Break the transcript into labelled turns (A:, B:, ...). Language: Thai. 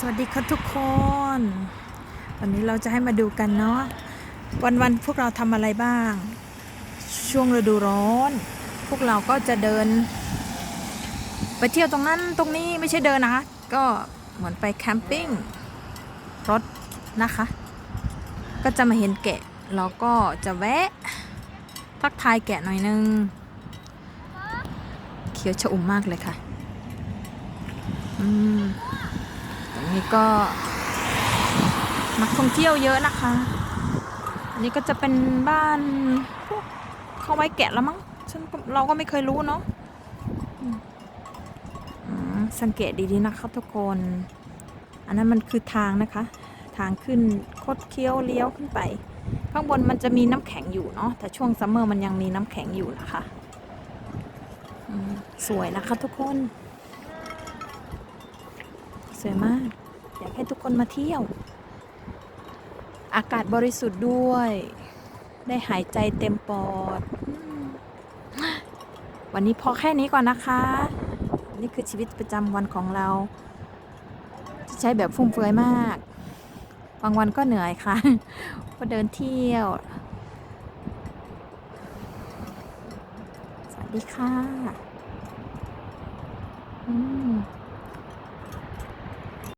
A: สวัสดีครับทุกคน วันนี้เราจะให้มาดูกันเนาะวันๆพวกเราทำอะไรบ้าง ช่วงฤดูร้อน พวกเราก็จะเดิน ไปเที่ยวตรงนั้นตรงนี้ไม่ใช่เดินนะคะ ก็เหมือนไปแคมปิ้งรถนะคะ ก็จะมาเห็นแกะเราก็จะแวะ ทักทายแกะหน่อยนึง เขียวชอุ่มมากเลยค่ะ อืม นี้ก็ นักท่องเที่ยวเยอะนะคะ อันนี้ก็จะเป็นบ้านพวกเขาไว้แกะแล้วมั้งฉันเราก็ไม่เคยรู้เนาะสังเกตดีๆนะครับทุกคน อันนั้นมันคือทางนะคะ ทางขึ้นคดเคี้ยวเลี้ยวขึ้นไป ข้างบนมันจะมีน้ำแข็งอยู่เนาะแต่ช่วงซัมเมอร์มันยังมีน้ำแข็งอยู่นะคะสวยนะคะทุกคน สวยมาก อยากให้ทุกคนมาเที่ยว อากาศบริสุทธิ์ด้วย ได้หายใจเต็มปอด วันนี้พอแค่นี้ก่อนนะคะ นี่คือชีวิตประจำวันของเราที่ใช้แบบฟุ่มเฟือยมาก บางวันก็เหนื่อยค่ะก็เดินเที่ยว สวัสดีค่ะอืม